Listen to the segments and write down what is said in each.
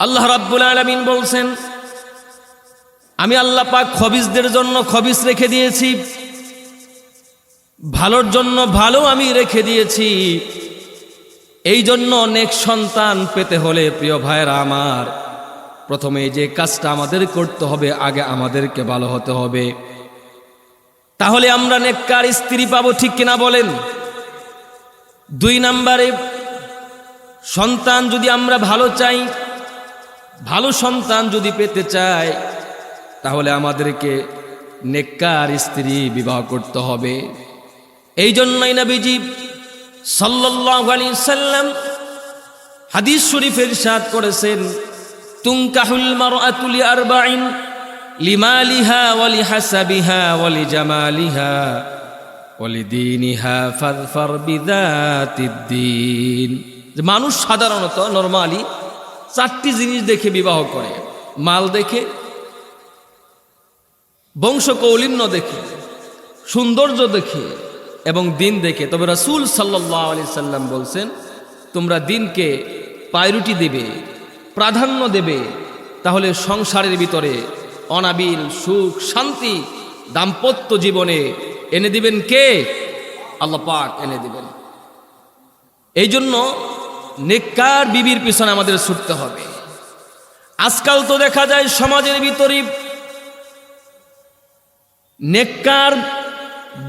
আল্লাহ রাব্বুল আলামিন বলছেন, আমি আল্লাহ পাক খবিসদের জন্য খবিস রেখে দিয়েছি, ভালোর জন্য ভালো আমি রেখে দিয়েছি এই জন্য অনেক সন্তান পেতে হলে প্রিয় ভাইয়েরা আমার, প্রথমে যে কাজটা আমাদের করতে হবে, আগে আমাদেরকে ভালো হতে হবে। তাহলে আমরা নেককার স্ত্রী পাবো ঠিক কিনা বলেন? দুই নাম্বারে, সন্তান যদি আমরা ভালো চাই ভালো সন্তান যদি পেতে চাই তাহলে আমাদেরকে নেককার স্ত্রী বিবাহ করতে হবে। এই জন্যই নবীজি সাল্লাল্লাহু আলাইহি সাল্লাম হাদিস শরীফের সাথ করেছেন, তুনকাহুল মারআতু লিআরবাইন লিমালিহা ওয়ালি হাসাবিহা ওয়ালি জামালিহা ওয়ালি দীনিহা ফাযফার বিযাতিদ্দিন যে মানুষ সাধারণত নরমালি চারটি জিনিস দেখে বিবাহ করে। মাল দেখে বংশ কৌলিন্য দেখে, সৌন্দর্য দেখে এবং দিন দেখে। তবে রাসূল সাল্লাহ আলি সাল্লাম বলছেন, তোমরা দিনকে পায়রুটি দেবে, প্রাধান্য দেবে, তাহলে সংসারের ভিতরে অনাবিল সুখ, শান্তি, দাম্পত্য জীবনে এনে দিবেন কে? আল্লাহ পাক এনে দিবেন। এই জন্য নেককার বিবির পিছনে আমাদের ছুটতে হবে। আজকাল তো দেখা যায় সমাজের ভিতরে নেককার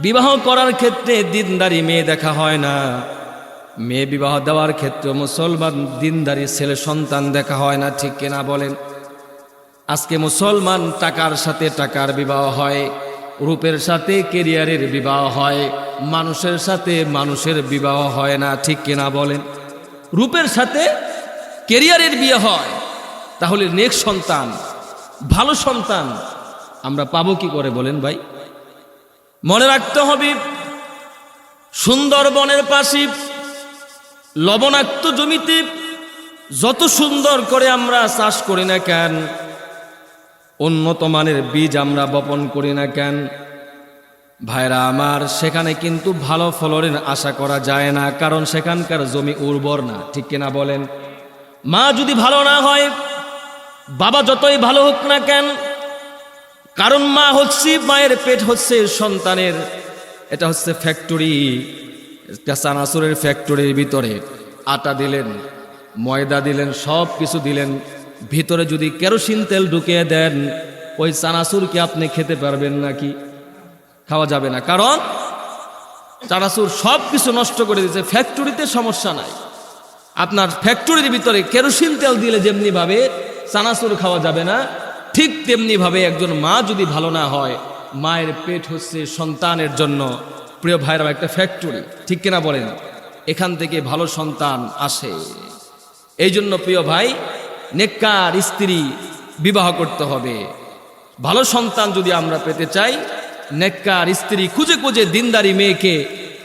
বিবাহ করার ক্ষেত্রে দিনদারি মেয়ে দেখা হয় না। মেয়ে বিবাহ দেওয়ার ক্ষেত্রে মুসলমান দিনদারি ছেলে সন্তান দেখা হয় না, ঠিক কিনা বলেন? আজকে মুসলমান টাকার সাথে টাকার বিবাহ হয়, রূপের সাথে কেরিয়ারের বিবাহ হয়, মানুষের সাথে মানুষের বিবাহ হয় না, ঠিক কিনা বলেন? রূপের সাথে কেরিয়ারের বিয়ে হয়, তাহলে নেক সন্তান, ভালো সন্তান আমরা পাবো কি করে বলেন ভাই? মনে রাখতে হবে, সুন্দরবনের পাশে লবণাক্ত জমিতে যত সুন্দর করে আমরা চাষ করি না কেন উন্নত মানের বীজ আমরা বপন করি না কেন ভাইরা আমার, সেখানে কিন্তু ভালো ফলনের আশা করা যায় না, কারণ সেখানকার জমি উর্বর না, ঠিক কিনা বলেন? মা যদি ভালো না হয়, বাবা যতই ভালো হোক না কেন, কারণ মা হচ্ছে, মায়ের পেট হচ্ছে সন্তানের, এটা হচ্ছে ফ্যাক্টরি চানাচুরের ফ্যাক্টরির ভিতরে। আটা দিলেন, ময়দা দিলেন, সব কিছু দিলেন, ভিতরে যদি কেরোসিন তেল ঢুকিয়ে দেন, ওই চানাচুর কি আপনি খেতে পারবেন নাকি? খাওয়া যাবে না। কারণ চানাচুর সব কিছু নষ্ট করে দিয়েছে, ফ্যাক্টরিতে সমস্যা নাই। আপনার ফ্যাক্টরির ভিতরে কেরোসিন তেল দিলে যেমনিভাবে চানাচুর খাওয়া যাবে না, ঠিক তেমনিভাবে একজন মা যদি ভালো না হয়, মায়ের পেট হচ্ছে সন্তানের জন্য। প্রিয় ভাইরা একটা ফ্যাক্টরি, ঠিক কিনা বলেন? এখান থেকে ভালো সন্তান আসে। এই জন্য প্রিয় ভাই, নেককার স্ত্রী বিবাহ করতে হবে। ভালো সন্তান যদি আমরা পেতে চাই নেককার স্ত্রী খুঁজে খুঁজে দিনদারি মেয়েকে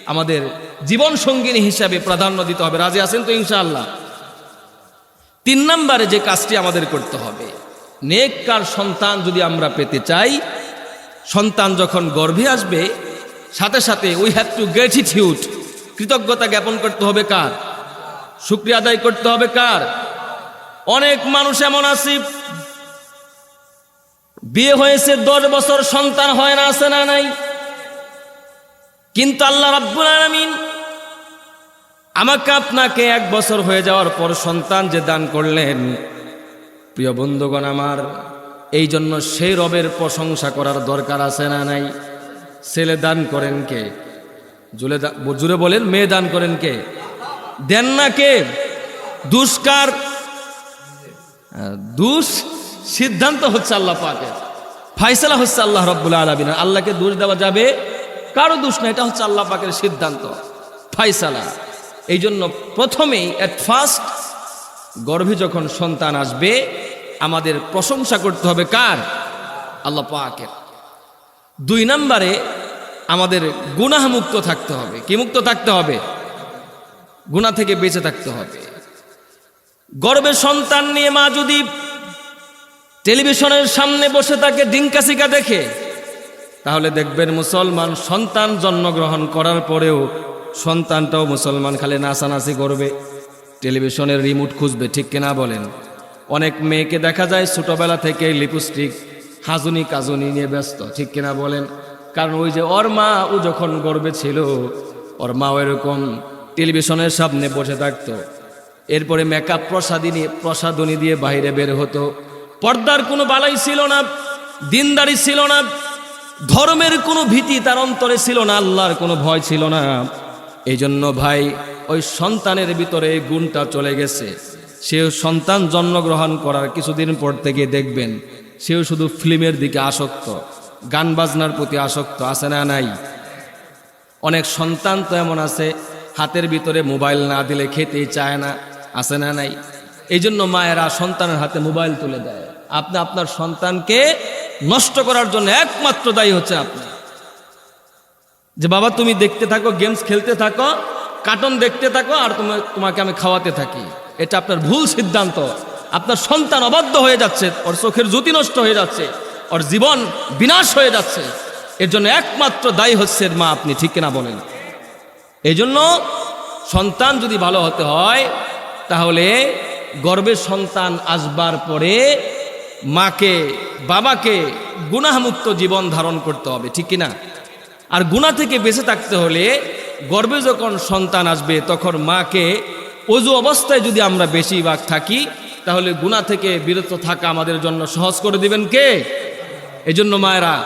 আমাদের জীবন সঙ্গিনী হিসাবে প্রাধান্য দিতে হবে। রাজি আছেন তো ইনশাআল্লাহ? তিন নম্বরে যে কাজটি আমাদের করতে হবে, নেককার সন্তান যদি আমরা পেতে চাই, সন্তান যখন গর্ভে আসবে, সাথে সাথে উই হ্যাভ টু গ্রেটিটিউড কৃতজ্ঞতা জ্ঞাপন করতে হবে কার? শুক্রিয়া আদায় করতে হবে কার? অনেক মানুষ এমন আছে বিয়ে হয়েছে দশ বছর, সন্তান হয় না, আছে না নাই। কিন্তু আল্লাহ রাব্বুল আলামিন আমাকে আপনাকে এক বছর হয়ে যাওয়ার পর সন্তান যে দান করলেন, প্রিয় বন্ধুগণ আমার, এই জন্য সেই রবের প্রশংসা করার দরকার আছে না নাই? ছেলে দান করেন কে? জুলে জুড়ে বলেন, মেয়ে দান করেন কে? দেন না কে? দুষ্কার দুষ সিদ্ধান্ত হচ্ছে আল্লাহ পাকের। ফাইসালা হচ্ছে আল্লাহ রব্বুল আলমিন। আল্লাহকে দোষ দেওয়া যাবে কারও দোষ না, এটা হচ্ছে আল্লাহ পাকের সিদ্ধান্ত। ফাইসালা। এই জন্য প্রথমেই অ্যাট ফার্স্ট গর্ভে যখন সন্তান আসবে, আমাদের প্রশংসা করতে হবে কার? আল্লাহ পাকের। দুই নম্বরে আমাদের গুনাহমুক্ত থাকতে হবে। কি মুক্ত থাকতে হবে? গুণা থেকে বেঁচে থাকতে হবে। গর্বে সন্তান নিয়ে মা যদি টেলিভিশনের সামনে বসে তাকে ডিঙ্কাসিকা দেখে, তাহলে দেখবেন মুসলমান সন্তান জন্মগ্রহণ করার পরেও সন্তানটাও মুসলমান খালি নাচানাচি করবে, টেলিভিশনের রিমোট খুঁজবে, ঠিক কিনা বলেন? অনেক মেয়েকে দেখা যায় ছোটবেলা থেকে লিপস্টিক, হাজুনি কাজুনি নিয়ে ব্যস্ত, ঠিক কিনা বলেন? কারণ ওই যে ওর মা ও যখন গর্বে ছিল, ওর মা এরকম টেলিভিশনের সামনে বসে থাকতো। এরপরে মেকআপ প্রসাদিনী প্রসাদনী দিয়ে বাইরে বের হতো। পর্দার কোনো বালাই ছিল না, দিনদারি ছিল না, ধর্মের কোনো ভীতি তার অন্তরে ছিল না, আল্লাহর কোনো ভয় ছিল না। এই জন্য ভাই, ওই সন্তানের ভিতরে এই গুণটা চলে গেছে। সেও সন্তান জন্মগ্রহণ করার কিছুদিন পর থেকে দেখবেন, সেও শুধু ফিল্মের দিকে আসক্ত, গান বাজনার প্রতি আসক্ত, আছে না নাই? অনেক সন্তান তো এমন আছে, হাতের ভিতরে মোবাইল না দিলে খেতেই চায় না, আছে না নাই? এই জন্য মায়েরা সন্তানের হাতে মোবাইল তুলে দেয়। আপনি আপনার সন্তানকে নষ্ট করার জন্য একমাত্র দায়ী হচ্ছে আপনি। যে বাবা, তুমি দেখতে থাকো গেমস খেলতে থাকো কার্টুন দেখতে থাকো, আর তুমি, তোমাকে আমি খাওয়াতে থাকি। এটা আপনার ভুল সিদ্ধান্ত। আপনার সন্তান অবাধ্য হয়ে যাচ্ছে, ওর চোখের জ্যোতি নষ্ট হয়ে যাচ্ছে, ওর জীবন বিনাশ হয়ে যাচ্ছে। এর জন্য একমাত্র দায়ী হচ্ছে মা আপনি, ঠিক কিনা বলেন? এই জন্য সন্তান যদি ভালো হতে হয়, তাহলে গর্বের সন্তান আসবার পরে মাকে, বাবাকে গুনাহমুক্ত জীবন ধারণ করতে হবে, ঠিক কিনা? আর গুণা থেকে বেঁচে থাকতে হলে গর্বে যখন সন্তান আসবে, তখন মাকে অজু অবস্থায় যদি আমরা বেশিরভাগ থাকি, তাহলে গুণা থেকে বিরত থাকা আমাদের জন্য সহজ করে দিবেন কে? এই জন্য মায়েরা,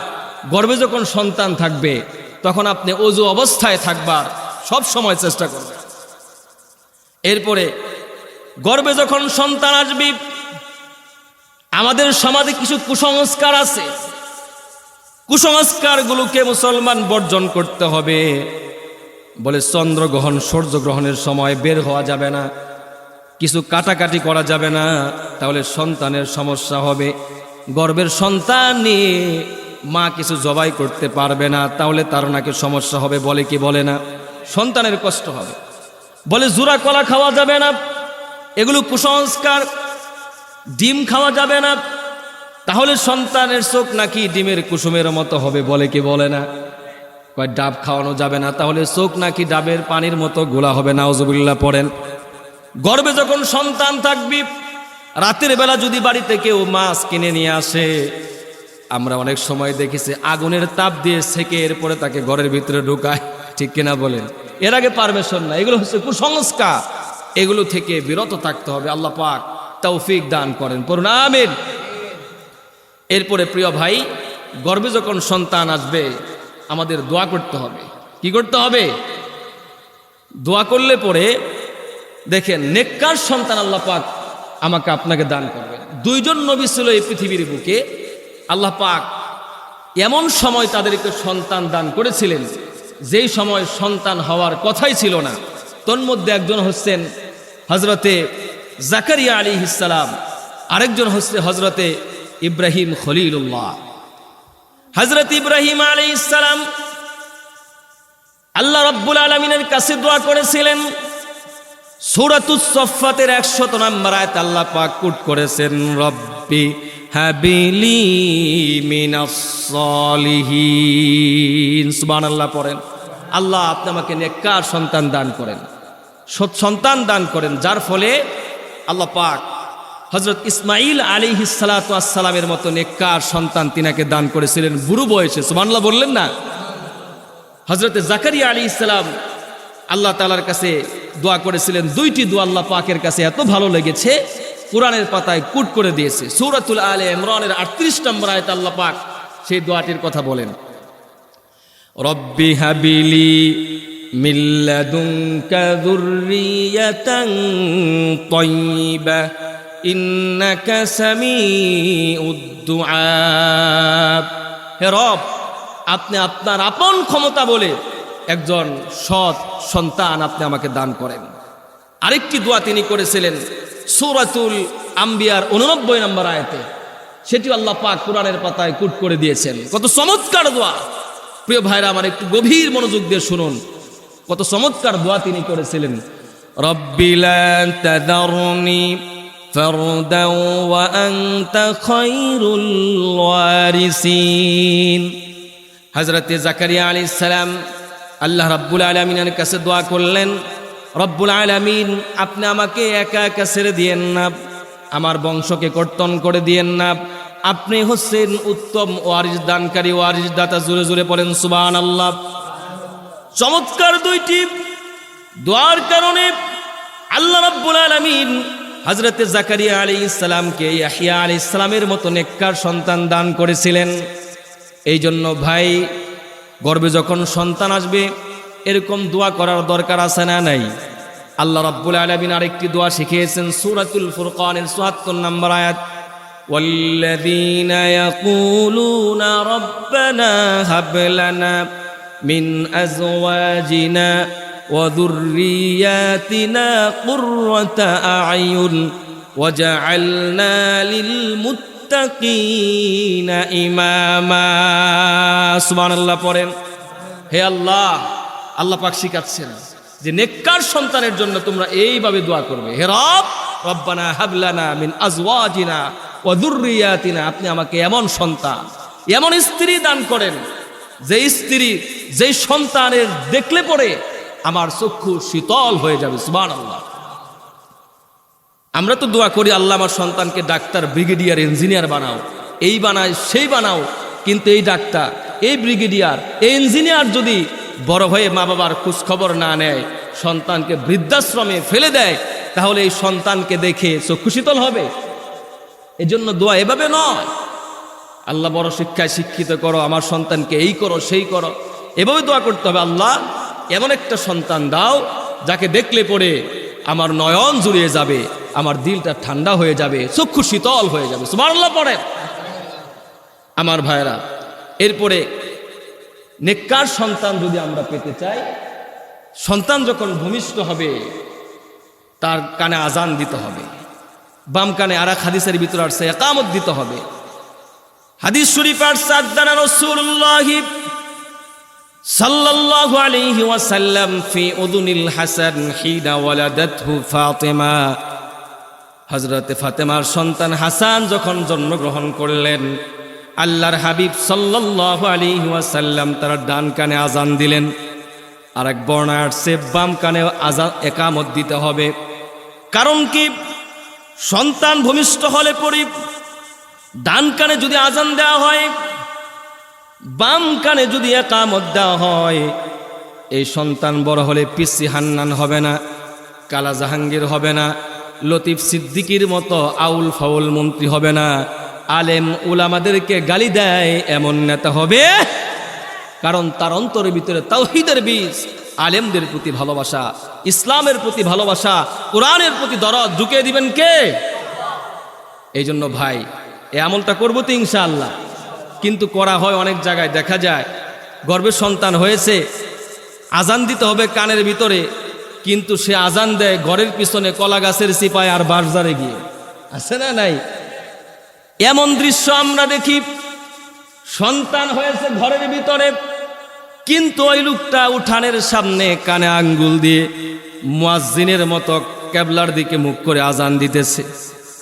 গর্বে যখন সন্তান থাকবে, তখন আপনি অজু অবস্থায় থাকবার সব সময় চেষ্টা করবেন। এরপরে, গর্বে যখন সন্তান আসবে আমাদের সমাজে কিছু কুসংস্কার আছে। কুসংস্কারগুলোকে মুসলমান বর্জন করতে হবে। বলে চন্দ্রগ্রহণ, সূর্যগ্রহণের সময় বের হওয়া যাবে না। কিছু কাটাকাটি করা যাবে না। তাহলে সন্তানের সমস্যা হবে। গর্বের সন্তান নিয়ে মা কিছু জবাই করতে পারবে না। তাহলে তার নাকি সমস্যা হবে বলে কি বলে না? সন্তানের কষ্ট হবে। বলে জোড়া কলা খাওয়া যাবে না। এগুলো কুসংস্কার। ডিম খাওয়া যাবে না, তাহলে সন্তানের চোখ নাকি ডিমের কুসুমের মতো হবে বলে কি বলে না? ডাব খাওয়ানো যাবে না, তাহলে চোখ নাকি ডাবের পানির মতো গোলা হবে নাওজবুল্লাহ পড়েন। গর্বে যখন সন্তান থাকবি, রাতের বেলা যদি বাড়িতে কেউ মাছ কিনে নিয়ে আসে, আমরা অনেক সময় দেখেছি আগুনের তাপ দিয়ে সেকে এরপরে তাকে ঘরের ভিতরে ঢুকায়, ঠিক কিনা বলেন? এর আগে পারমিশন না এগুলো হচ্ছে কুসংস্কার। এগুলো থেকে বিরত থাকতে হবে, আল্লাহ পাক তৌফিক দান করেন। পড়ুন, আমিন। এরপরে প্রিয় ভাই, গর্বে যখন সন্তান আসবে, আমাদের দোয়া করতে হবে। কি করতে হবে? দোয়া করলে পরে দেখেন, নেককার সন্তান আল্লাহ পাক আমাকে আপনাকে দান করবে। দুইজন নবী ছিল এই পৃথিবীর বুকে। আল্লাহ পাক এমন সময় তাদেরকে সন্তান দান করেছিলেন, যেই সময় সন্তান হওয়ার কথাই ছিল না। তন্মধ্যে একজন হচ্ছেন হজরতে জাকারিয়া আলী ইসালাম আরেকজন হচ্ছে হজরতে ইব্রাহিম খলিলুল্লাহ। হজরত ইব্রাহিম আলী ইসালাম আল্লাহ রব্বুল আলমিনের কাছে দোয়া করেছিলেন সৌরাতুসফাতের একশত নাম্বার আয়াত আল্লাহ পাক কুট করেছেন, রব্বি হাবিলি মিনাস সলিহিন। সুবহানাল্লাহ পড়েন, আল্লাহ আপনি আমাকে নেককার সন্তান দান করেন, সৎ সন্তান দান করেন, যার ফলে আল্লাহ পাক হজরত ইসমাইল আলী হিসালাতামের মতো নেককার সন্তান তিনাকে দান করেছিলেন। বুড়ো বয়সে, সুবহানাল্লাহ বললেন না? হজরত জাকারিয়া আলী ইসলাম আল্লাহ তালার কাছে দোয়া করেছিলেন। দুইটি দোয়া আল্লাহ পাকের কাছে এত ভালো লেগেছে, কোরআনের পাতায় কুট করে দিয়েছে। সৌরাতুল আলে ইমরানের আটত্রিশ নম্বর আয়ত আল্লাহ পাক সেই দোয়াটির কথা বলেন। রব্বি হাবিলি মিল্লাদুনকা যুররিয়াতান তাইয়্যিবা ইন্নাকা হে রব, আপনি আপনার আপন ক্ষমতা বলে একজন সৎ সন্তান আপনি আমাকে দান করেন। আরেকটি দোয়া তিনি করেছিলেন সৌরাতুল আম্বিয়ার উননব্বই নম্বর আয়তে। সেটি আল্লাহ পাক কোরআনের পাতায় কুট করে দিয়েছেন। কত চমৎকার দোয়া। প্রিয় ভাইরা, আমার একটু গভীর মনোযোগ দিয়ে শুনুন। কত চমৎকার দোয়া তিনি করেছিলেন রব্বিলা তাদারনি فردا وأنت خير الوارثين হজরতে জাকারিয়া আলী সালাম আল্লাহ রব্বুল আলমিনের কাছে দোয়া করলেন রব্বুল আলমিন আপনি আমাকে একা একা ছেড়ে দিয়েন না আমার বংশকে কর্তন করে দিয়েন না আপনি হচ্ছেন উত্তম ওয়ারিস দানকারী ওয়ারিস দাতা জুড়ে জুড়ে পড়েন সুবান আল্লাহ চমৎকার দুইটি দোয়ার কারণে আল্লাহ রাব্বুল আলামিন হজরতে জাকারিয়া আলী ইসলামকে ইয়াহিয়া আলী ইসলামের মতো নেককার সন্তান দান করেছিলেন এই জন্য ভাই গর্বে যখন সন্তান আসবে এরকম দোয়া করার দরকার আছে না নাই আল্লাহ রাব্বুল আলামিন আরেকটি দোয়া শিখিয়েছেন সূরাতুল ফুরকানের 74 নম্বর আয়াত والذين يقولون ربنا هب لنا من أزواجنا وذرياتنا قرة أعين وجعلنا للمتقين إماما سبحان الله পড়েন হে আল্লাহ আল্লাহ পাক শিখাচ্ছেন যে নেককার সন্তানের জন্য তোমরা এইভাবে দোয়া করবে হে রব রব্বানা হাবলানা মিন আজওয়াজিনা ওয়া যুররিয়াতিনা আপনি আমাকে এমন সন্তান এমন স্ত্রী দান করেন যে স্ত্রী, যে সন্তানের দেখলে পরে আমার চক্ষু শীতল হয়ে যাবে সুবান আল্লাহ আমরা তো দোয়া করি, আল্লাহ আমার সন্তানকে ডাক্তার, ব্রিগেডিয়ার, ইঞ্জিনিয়ার বানাও। এই বানায়, সেই বানাও। কিন্তু এই ডাক্তার, এই ব্রিগেডিয়ার, এই ইঞ্জিনিয়ার যদি বড় হয়ে মা বাবার খোঁজখবর না নেয়, সন্তানকে বৃদ্ধাশ্রমে ফেলে দেয়, তাহলে এই সন্তানকে দেখে চক্ষু শীতল হবে। এজন্য দোয়া এভাবে নয়। আল্লাহ বড় শিক্ষায় শিক্ষিত করো, আমার সন্তানকে এই করো, সেই করো। এভাবে দোয়া করতে হবে, আল্লাহ, এমন একটা সন্তান দাও, যাকে দেখলে পরে আমার নয়ন জুড়িয়ে যাবে, আমার দিলটা ঠান্ডা হয়ে যাবে, চক্ষু শীতল হয়ে যাবে। সুবহানাল্লাহ পড়ে আমার ভাইরা এরপরে নেককার সন্তান যদি আমরা পেতে চাই, সন্তান যখন ভূমিষ্ঠ হবে, তার কানে আজান দিতে হবে। বাম কানে আর এক হাদিসের ভিতরে সে একামত দিতে হবে। হাদিস শরীফ আর সাদ্দানা রাসূলুল্লাহ সাল্লাল্লাহু আলাইহি ওয়াসাল্লাম ফি উদুনিল হাসান হিনা ওয়ালাদাতহু ফাতিমা। হযরতে ফাতেমার সন্তান হাসান যখন জন্মগ্রহণ করলেন, আল্লাহর হাবিব সাল্লাল্লাহু আলাইহি ওয়াসাল্লাম তার ডান কানে আজান দিলেন। আর এক বর্ণায় আসছে, বাম কানে আজান একামত দিতে হবে। কারণ কি? সন্তান ভূমিষ্ঠ হলে পরি ডান কানে যদি আজান দেওয়া হয়, বাম কানে যদি একামত দেওয়া হয়, এই সন্তান বড় হলে পিসি হান্নান হবে না, কালা জাহাঙ্গীর হবে না, লতিফ সিদ্দিকির মতো আউল ফাউল মন্ত্রী হবে না, আলেম উলামাদেরকে গালি দেয় এমন নেতা হবে, কারণ তার অন্তরের ভিতরে তাওহিদের বীজ, আলেমদের প্রতি ভালোবাসা, ইসলামের প্রতি ভালোবাসা, কোরআনের প্রতি দরদ ঢুকিয়ে দিবেন কে? এই জন্য ভাই এ আমলটা করব তো ইনশাআল্লাহ। কিন্তু করা হয় অনেক জায়গায়, দেখা যায়। গর্বের সন্তান হয়েছে, আজান দিতে হবে কানের ভিতরে, কিন্তু সে আজান দেয় ঘরের পিছনে কলা গাছের সিপায় আর বারজারে গিয়ে। আছে না নাই? এমন দৃশ্য আমরা দেখি, সন্তান হয়েছে ঘরের ভিতরে, কিন্তু ওই লোকটা উঠানের সামনে কানে আঙ্গুল দিয়ে মুয়াজ্জিনের মতো ক্যাবলার দিকে মুখ করে আজান দিতেছে।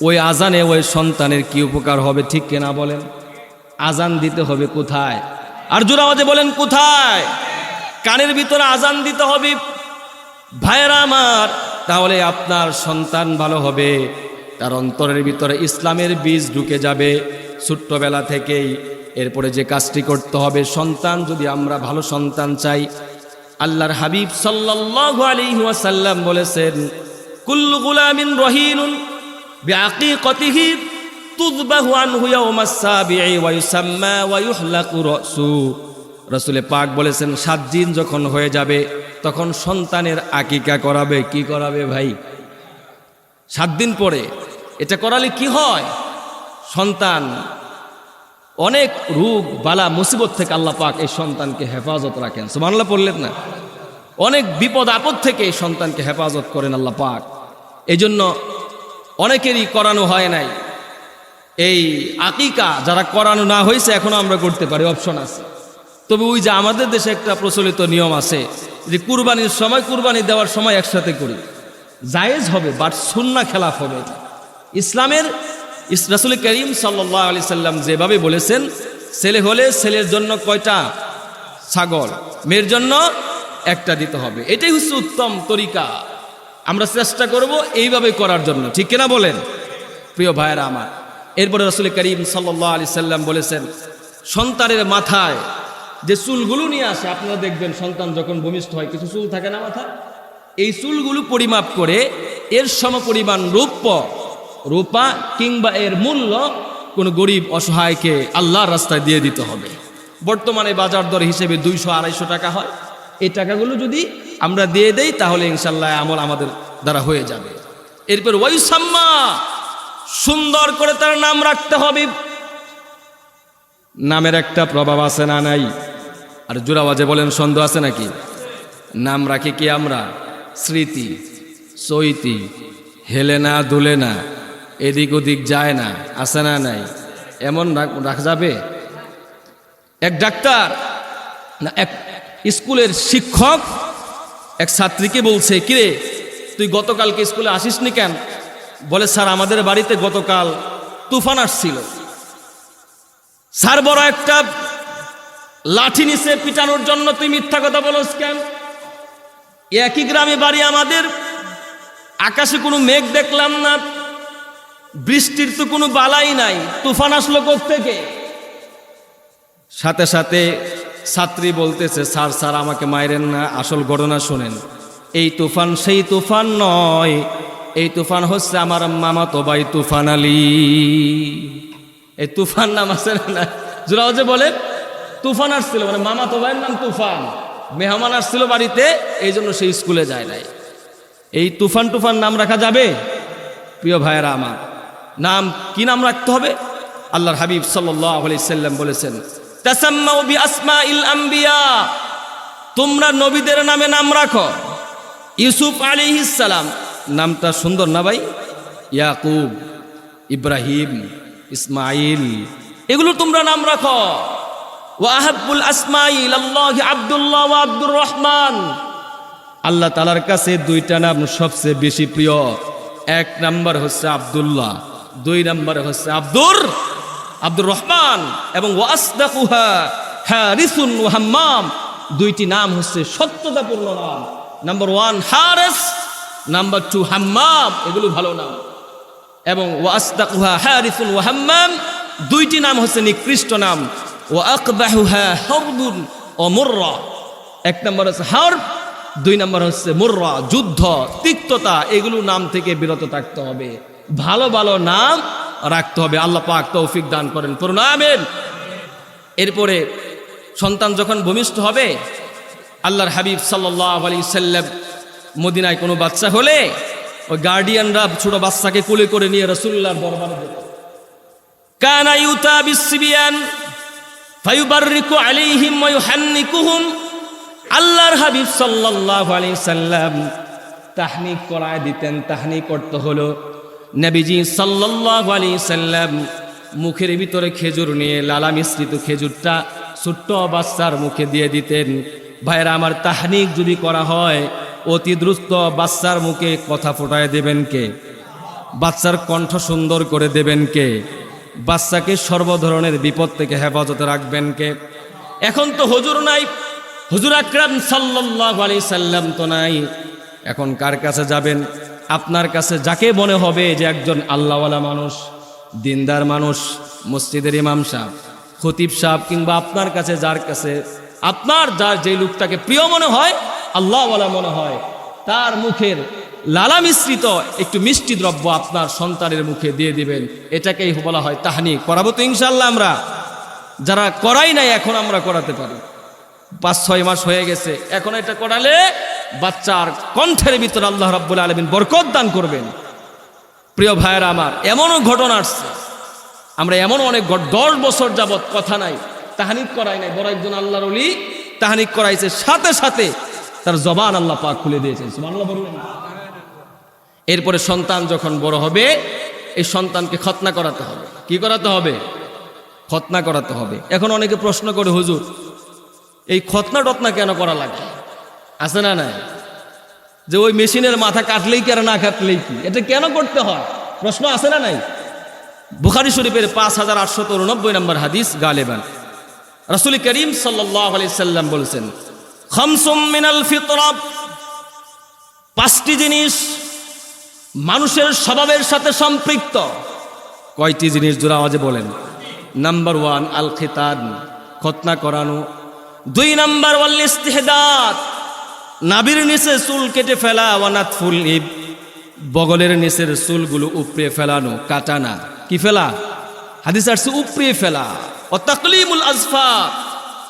ওই আজানে ওই সন্তানের কি উপকার হবে ঠিক কেনা বলেন? আজান দিতে হবে কোথায়? আর জোর আওয়াজে বলেন, কোথায়? কানের ভিতরে আজান দিতে হবে। ভাইয়েরা আমার, তাহলে আপনার সন্তান ভালো হবে। তার অন্তরের ভিতরে ইসলামের বীজ ঢুকে যাবে। ছোট্টবেলা থেকেই এরপরে যে কাজটি করতে হবে, সন্তান যদি আমরা ভালো সন্তান চাই, আল্লাহর হাবিব আলাইহি ওয়াসাল্লাম বলেছেন, কুল্লু গুলামিন রহিনুন রাসূলে পাক বলেছেন, সাত দিন যখন হয়ে যাবে, তখন সন্তানের আকিকা করাবে। কি করাবে ভাই? সাত দিন পরে। এটা করালে কি হয়? সন্তান, অনেক রোগ, বালা, মুসিবত থেকে আল্লাহ পাক এই সন্তানকে হেফাজত রাখেন। সুবহানাল্লাহ পড়লেন না? অনেক বিপদ, আপদ থেকে এই সন্তানকে হেফাজত করেন আল্লাহ পাক। এই জন্য অনেকেরই করানো হয় নাই। এই আকিকা যারা করানো না হয়েছে, এখনও আমরা করতে পারি অপশন আছে। তবে ওই যে আমাদের দেশে একটা প্রচলিত নিয়ম আছে যে কুরবানির সময় কুরবানি দেওয়ার সময় একসাথে করি। জায়েজ হবে বাট সুন্না খেলাফ হবে ইসলামের ইস- রাসূল করিম সাল্লাহ আলি সাল্লাম যেভাবে বলেছেন, ছেলে হলে ছেলের জন্য কয়টা? ছাগল। মেয়ের জন্য একটা দিতে হবে। এটাই হচ্ছে উত্তম তরিকা। আমরা চেষ্টা করব এইভাবে করার জন্য। ঠিক কিনা বলেন? প্রিয় ভাইয়েরা আমার, এরপরে রসুল করিম সাল্লাহ আলি সাল্লাম বলেছেন, সন্তানের মাথায় যে চুলগুলো নিয়ে আসে, আপনারা দেখবেন সন্তান যখন ভূমিষ্ঠ হয়, কিছু চুল থাকে না মাথায় এই চুলগুলো পরিমাপ করে এর সমপরিমাণ রূপ্য রূপা কিংবা এর মূল্য কোনো গরিব অসহায়কে আল্লাহর রাস্তায় দিয়ে দিতে হবে। বর্তমানে বাজার দর হিসেবে দুইশো আড়াইশো টাকা হয়। এই টাকাগুলো যদি আমরা দিয়ে দেই, তাহলে ইনশাল্লাহ আমল আমাদের দ্বারা হয়ে যাবে। এরপর ওয়াইসাম্মা, সুন্দর করে তার নাম রাখতে হবে। নামের একটা প্রভাব আছে না নাই? আর জোরাবাজে বলেন, সন্দেহ আছে নাকি? নাম রাখি কি আমরা? স্মৃতি, চৈতি, হেলে না দুলে না, এদিক ওদিক যায় না, আছে না নাই? এমন রাখ- রাখা যাবে? এক ডাক্তার, না, এক স্কুলের শিক্ষক এক ছাত্রীকে বলছে, কিরে, তুই গতকালকে স্কুলে আসিসনি কেন? বলে, স্যার, আমাদের বাড়িতে গতকাল তুফান আসছিল। স্যার, বড় একটা লাঠি নিচে পিটানোর জন্য তুই মিথ্যা কথা বলস কেন? একই গ্রামে বাড়ি আমাদের, আকাশে কোনো মেঘ দেখলাম না, বৃষ্টির তো কোনো বালাই নাই, তুফান আসলো থেকে সাথে সাথে ছাত্রী বলতেছে, স্যার স্যার, আমাকে মায়েরেন না, আসল ঘটনা শোনেন। এই তুফান সেই তুফান নয়, এই তুফান হচ্ছে আমার মামা তো ভাই তুফান আলী। এই তুফান নাম আছে না জোরাও যে বলে তুফান আসছিল মানে মামা তো ভাইয়ের নাম তুফান। মেহমান আসছিল বাড়িতে এই জন্য সেই স্কুলে যায় নাই। এই তুফান তুফান নাম রাখা যাবে? প্রিয় ভাইয়েরা আমার, নাম, কি নাম রাখতে হবে? আল্লাহর হাবিব সাল্লাল্লাহু আলি সাল্লাম বলেছেন তাসাম্মাউ বিআসমাইল আম্বিয়া। তোমরা নবীদের নামে নাম রাখো। ইউসুফ আলাইহিস সালাম। নামটা সুন্দর না ভাই? ইয়াকুব, ইব্রাহিম ইসমাইল এগুলো তোমরা নাম রাখো। ওয়াহাবুল আসমাইল আল্লাহ আব্দুল্লাহ আব্দুর রহমান। আল্লাহ তালার কাছে দুইটা নাম সবচেয়ে বেশি প্রিয়। এক নাম্বার হচ্ছে আব্দুল্লাহ, দুই নাম্বার হচ্ছে আব্দুর আব্দুর রহমান এবং ওয়াসদাকুহা হাম্মাম। দুইটি নাম হচ্ছে সত্যতাপূর্ণ নাম। Number one Hares. Number two Hammam. এগুলো ভালো নাম। এবং ওয়াসদাকুহা হারিসুন হাম্মাম। দুইটি নাম হচ্ছে নিকৃষ্ট নাম। ও আকবাহুহা হরবুন ও মুর্রা। এক নম্বর হচ্ছে হার্ব দুই নম্বর হচ্ছে মুর্রা, যুদ্ধ, তিক্ততা, এগুলো নাম থেকে বিরত থাকতে হবে। ভালো ভালো নাম রাখতে হবে। আল্লাহ পাক তৌফিক দান করেন। প্রণামেন এরপরে সন্তান যখন ভূমিষ্ঠ হবে, আল্লাহর হাবিব সাল্লাহ আলী সাল্লাম মদিনায় কোনো বাচ্চা হলে ওই গার্ডিয়ানরা ছোট বাচ্চাকে কোলে করে নিয়ে রসুল্লাহর দরবারে যেত। কানা ইউতা বিসবিয়ান ফায়ুবাররিকু আলাইহিম ওয়া আল্লাহর হাবিব সাল্লাল্লাহু আলাইহি সাল্লাম তাহনিক করায় দিতেন, তাহনিক করতে হলো। নবীজি সাল্লাল্লাহু আলাইহি সাল্লাম মুখের ভিতরে খেজুর নিয়ে লালা মিশ্রিত খেজুরটা ছোট্ট বাচ্চার মুখে দিয়ে দিতেন। ভাইরা, আমার তাহনিক যদি করা হয়, অতি দ্রুত বাচ্চার মুখে কথা ফোটায় দেবেন কে? বাচ্চার কণ্ঠ সুন্দর করে দেবেন কে? বাচ্চাকে সর্ব ধরনের বিপদ থেকে হেফাজতে রাখবেন কে? এখন তো হজুর নাই, হুজুর আকরাম সাল্লাল্লাহু আলাইহি সাল্লাম তো নাই। এখন কার কাছে যাবেন? আপনার কাছে যাকে মনে হবে যে একজন আল্লাহওয়ালা মানুষ, দিনদার মানুষ, মসজিদের ইমাম সাহ খতিব সাহেব, কিংবা আপনার কাছে যার কাছে, আপনার যার যে লোকটাকে প্রিয় মনে হয়, আল্লাহওয়ালা মনে হয়, তার মুখের লালা মিশ্রিত একটু মিষ্টি দ্রব্য আপনার সন্তানের মুখে দিয়ে দিবেন। এটাকেই বলা হয় তাহানি করাবো তো ইনশাল্লাহ আমরা। যারা করাই নাই, এখন আমরা করাতে পারি। পাঁচ, ছয় মাস হয়ে গেছে। এখন এটা করালে বাচ্চার কণ্ঠের ভিতর আল্লাহ রাব্বুল আলমিন বরকত দান করবেন। প্রিয় ভাইয়েরা আমার, এমনও ঘটনা আসছে। আমরা এমন অনেক দশ বছর যাবৎ কথা নাই, তাহানিক করাই নাই। বড় একজন আল্লাহর অলি তাহানিক করাইছে, সাথে সাথে তার জবান আল্লাহ পাক খুলে দিয়েছেন। এরপরে সন্তান যখন বড় হবে, এই সন্তানকে খতনা করাতে হবে। কি করাতে হবে? খতনা করাতে হবে। এখন অনেকে প্রশ্ন করে, হুজুর, এই খতনা টতনা কেন করা লাগে? আছে না নাই? যে ওই মেশিনের মাথা কাটলেই কি আর না কাটলেই কি? এটা কেন করতে হয়? প্রশ্ন আছে না নাই? বুখারি শরীফের পাঁচ হাজার আটশত উনব্বই নম্বর হাদিস গালেবান। রসুল করিম আলি সাল্লাম বলছেন মিনাল পাঁচটি জিনিস মানুষের স্বভাবের সাথে সম্পৃক্ত। কয়টি জিনিস জোড়া আওয়াজে বলেন। নাম্বার ওয়ান আল খিতান খতনা করানো। দুই নাম্বার ওয়াল নাবির নিচে চুল কেটে ফেলা, ওয়ানাত ফুল ইব বগলের নিচের চুলগুলো উপড়ে ফেলানো কাটানা। কি ফেলা? হাদিস আসছে, উপড়ে ফেলা। ও তাকলিমুল আজফা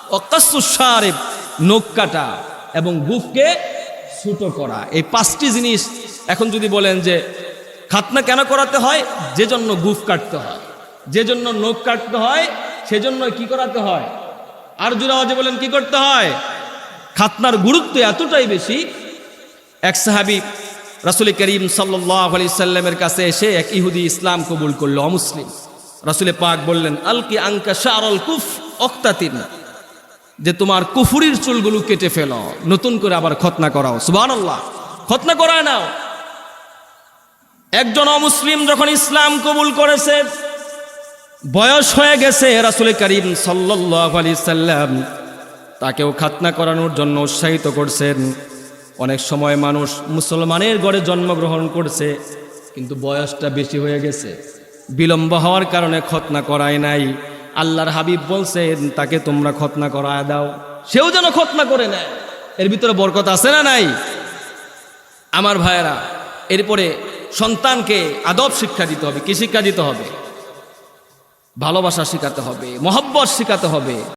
ও কাসুসারেব নখ কাটা এবং বুককে ছোটো করা। এই পাঁচটি জিনিস এখন যদি বলেন যে খাতনা কেন করাতে হয়? যে জন্য গুফ কাটতে হয় যে জন্য নখ কাটতে হয়, সেজন্য কি করাতে হয়? আর আওয়াজে বলেন কি করতে হয়? খাতনার গুরুত্ব এতটাই বেশি, এক সাহাবি রাসুল করিম সাল্লাহ আলি সাল্লামের কাছে এসে এক ইহুদি ইসলাম কবুল করল, অমুসলিম। রাসুলে পাক বললেন, আলকি আঙ্কা শারল কুফ অক্তাতিন, যে তোমার কুফুরির চুলগুলো কেটে ফেলো, নতুন করে আবার খতনা করাও। সুবান আল্লাহ খতনা করায় নাও। একজন অমুসলিম যখন ইসলাম কবুল করেছে, বয়স হয়ে গেছে রাসুল করিম সাল্লাহ আলি সাল্লাম তাকেও খাতনা করানোর জন্য উৎসাহিত করছেন। অনেক সময় মানুষ মুসলমানের গড়ে জন্মগ্রহণ করছে, কিন্তু বয়সটা বেশি হয়ে গেছে। বিলম্ব হওয়ার কারণে খতনা করায় নাই। আল্লাহর হাবিব বলছেন, তাকে তোমরা খতনা করায় দাও। সেও যেন খতনা করে নেয়। এর ভিতরে বরকত আছে না নাই? আমার ভাইয়েরা, এরপরে সন্তানকে আদব শিক্ষা দিতে হবে। কি শিক্ষা দিতে হবে? ভালোবাসা শেখাতে হবে, মহব্বত শেখাতে হবে।